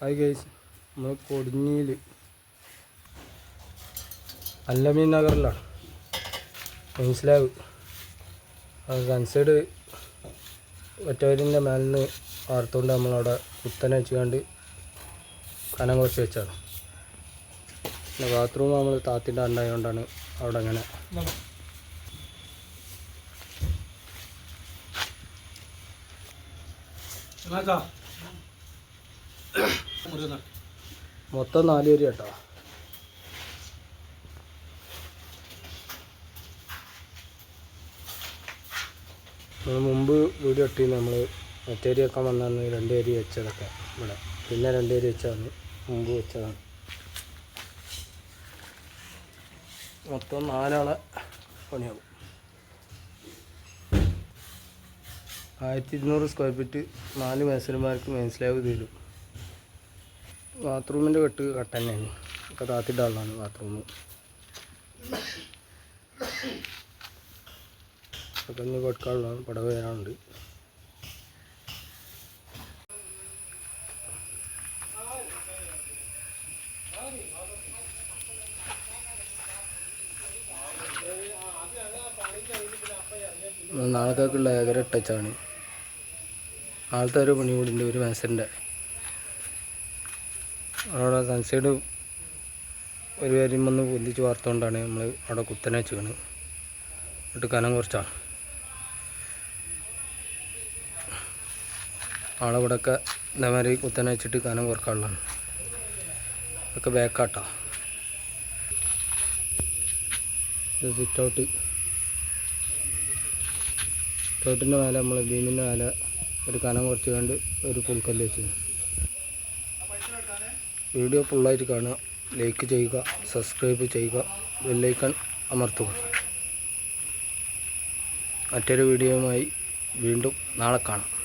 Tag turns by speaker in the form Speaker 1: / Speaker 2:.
Speaker 1: Hi guys നമ്മൾ കൊടിഞ്ഞിയിൽ അല്ലമീൻ നഗറിലാണ്. മനസ്സിലാവ് സൺസൈഡ് ഒറ്റവരിന്റെ മേലിൽ നിന്ന് വാർത്തുകൊണ്ട് നമ്മളവിടെ കുത്തനെ വെച്ചുകൊണ്ട് കനം കുറച്ച് വെച്ചാണ് പിന്നെ ബാത്റൂം നമ്മൾ താത്തിന്റെ ഉണ്ടായതുകൊണ്ടാണ് അവിടെ അങ്ങനെ മൊത്തം നാല് വരി കേട്ടോ. മുമ്പ് വീഡിയോ ഇട്ടി നമ്മൾ മറ്റേരി വെക്കാൻ വന്നു രണ്ട് വരി വെച്ചതൊക്കെ ഇവിടെ. പിന്നെ രണ്ട് വരി വെച്ചതാണ് മുമ്പ് വെച്ചതാണ്. മൊത്തം നാലാളെ പണിയാകും ആയിരത്തി ഇരുന്നൂറ് സ്ക്വയർ ഫീറ്റ് നാല് മേസന്മാർക്ക് മനസ്സിലാവ് തരും ബാത്റൂമിന്റെ കെട്ട് കട്ട തന്നെയാണ് ഒക്കെ താത്തിട്ടാളാണ് ബാത്റൂം ഒക്കെ ഇനി കൊടുക്കാനുള്ളതാണ് പടവ് വരാനുണ്ട്. നാളത്തേക്കുള്ള ഏകര ടച്ചാണ് നാളത്തെ ഒരു പണി കൂടി ഒരു മേസന്റെ അവിടെ സൺസൈഡ് ഒരു കാര്യം വന്ന് പൊന്തിച്ച് വാർത്തുകൊണ്ടാണ് നമ്മൾ അവിടെ കുത്തനെ വെച്ചാണ് എന്നിട്ട് കനം കുറച്ചാണ് ആളെ ഇവിടെയൊക്കെ ഇതേമാതിരി കുത്തനെ വെച്ചിട്ട് കനം കുറക്കാനുള്ളതാണ്. ഇതൊക്കെ ബാക്കാട്ടോ ഇത് സിറ്റ് ഔട്ട് സിറ്റ് ഔട്ടിന്റെ മേലെ നമ്മൾ ബീമിന്റെ മേലെ ഒരു കനം കുറച്ച് കണ്ട് ഒരു പുൽക്കല്ല് വെച്ചു വീഡിയോ ഫുള്ളായിട്ട് കാണുക ലൈക്ക് ചെയ്യുക സബ്സ്ക്രൈബ് ചെയ്യുക ബെല്ലൈക്കൺ അമർത്തുക. മറ്റൊരു വീഡിയോയുമായി വീണ്ടും നാളെ കാണാം.